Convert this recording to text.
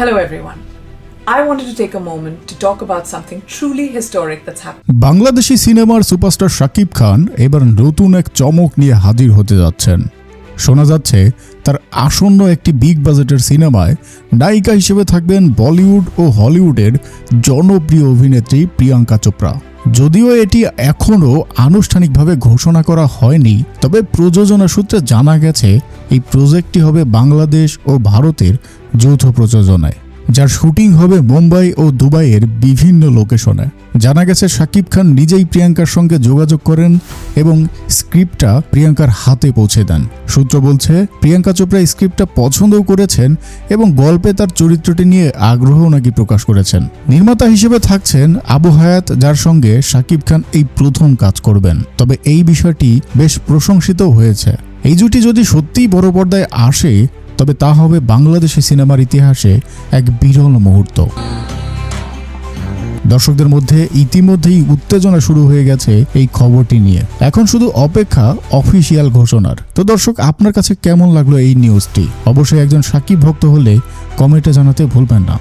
Hello, everyone. I wanted to take a moment to talk about something truly historic that's happened. Bangladeshi সিনেমার superstar Shakib Khan এবার নতুন এক চমক নিয়ে হাজির হতে যাচ্ছেন শোনা যাচ্ছে তার আসন্ন একটি বিগ বাজেটের সিনেমায় নায়িকা হিসেবে থাকবেন বলিউড ও হলিউডের জনপ্রিয় অভিনেত্রী প্রিয়াঙ্কা চোপড়া যদিও এটি এখনও আনুষ্ঠানিকভাবে ঘোষণা করা হয়নি, তবে প্রযোজনা সূত্রে জানা গেছে, এই প্রজেক্টটি হবে বাংলাদেশ ও ভারতের যৌথ প্রযোজনায়। যার শুটিং হবে মুম্বাই ও দুবাইয়ের বিভিন্ন লোকেশনে। জানা গেছে শাকিব খান নিজেই প্রিয়াঙ্কার সঙ্গে যোগাযোগ করেন এবং স্ক্রিপ্টটা প্রিয়াঙ্কার হাতে পৌঁছে দেন। সূত্র বলছে, প্রিয়াঙ্কা চোপড়া স্ক্রিপ্টটা পছন্দও করেছেন এবং গল্পে তার চরিত্রটি নিয়ে আগ্রহ নাকি প্রকাশ করেছেন। নির্মাতা হিসেবে থাকছেন আবু হায়াত, যার সঙ্গে শাকিব খান এই প্রথম কাজ করবেন। তবে এই বিষয়টি বেশ প্রশংসিত হয়েছে। এই জুটি যদি সত্যিই বড় পর্দায় আসে তবে তা হবে বাংলাদেশি সিনেমার ইতিহাসে এক বিরল মুহূর্ত। দর্শকদের মধ্যে ইতিমধ্যেই উত্তেজনা শুরু হয়ে গেছে এই খবরটি নিয়ে। এখন শুধু অপেক্ষা, অফিসিয়াল ঘোষণার। তো দর্শক, আপনার কাছে কেমন লাগল এই নিউজটি? অবশ্যই একজন সাকিব ভক্ত হলে কমেন্টে জানাতে ভুলবেন না।